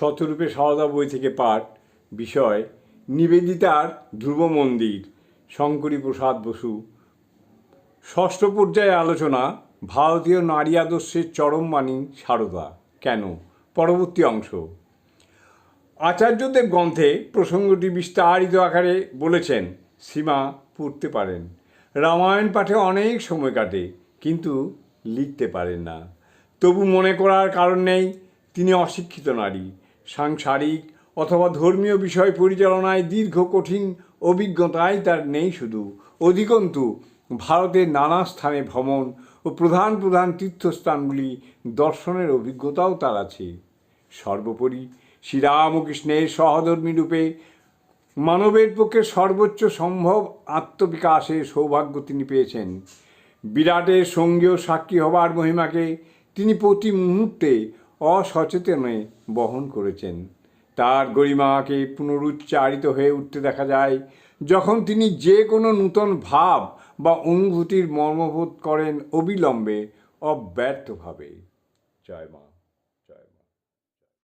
শতরূপে সারদা বই থেকে পাঠ, বিষয়, নিবেদিতার ধ্রুব মন্দির শঙ্করী প্রসাদ বসু। ষষ্ঠ পর্যায়ে আলোচনা, ভারতীয় নারী আদর্শের চরম বাণী সারদা। কেন? পরবর্তী অংশ। আচার্যদেব গ্রন্থে প্রসঙ্গটি বিস্তারিত আকারে বলেছেন, সীমা পড়তে পারেন। রামায়ণ পাঠে অনেক সময় কাটে, কিন্তু লিখতে পারেন না। তবু মনে করার কারণ নেই, তিনি অশিক্ষিত নারী। সাংসারিক অথবা ধর্মীয় বিষয় পরিচালনায় দীর্ঘ কঠিন অভিজ্ঞতাই তার নেই শুধু। অধিকন্তু, ভারতের নানা স্থানে ভ্রমণ ও প্রধান প্রধান তীর্থস্থানগুলি দর্শনের অভিজ্ঞতাও তার আছে। সর্বোপরি, শ্রীরামকৃষ্ণের সহধর্মী রূপে মানবের পক্ষে সর্বোচ্চ সম্ভব আত্মবিকাশে সৌভাগ্য তিনি পেয়েছেন। বিরাটের সঙ্গীয় সাক্ষী হবার মহিমাকে তিনি প্রতি মুহূর্তে অসচেতনে বহন করেছেন। তার গরিমাকে পুনরুচ্চারিত হয়ে উঠতে দেখা যায়, যখন তিনি যে কোনো নূতন ভাব বা অনুভূতির মর্মবোধ করেন অবিলম্বে, অব্যর্থভাবে। জয় মা।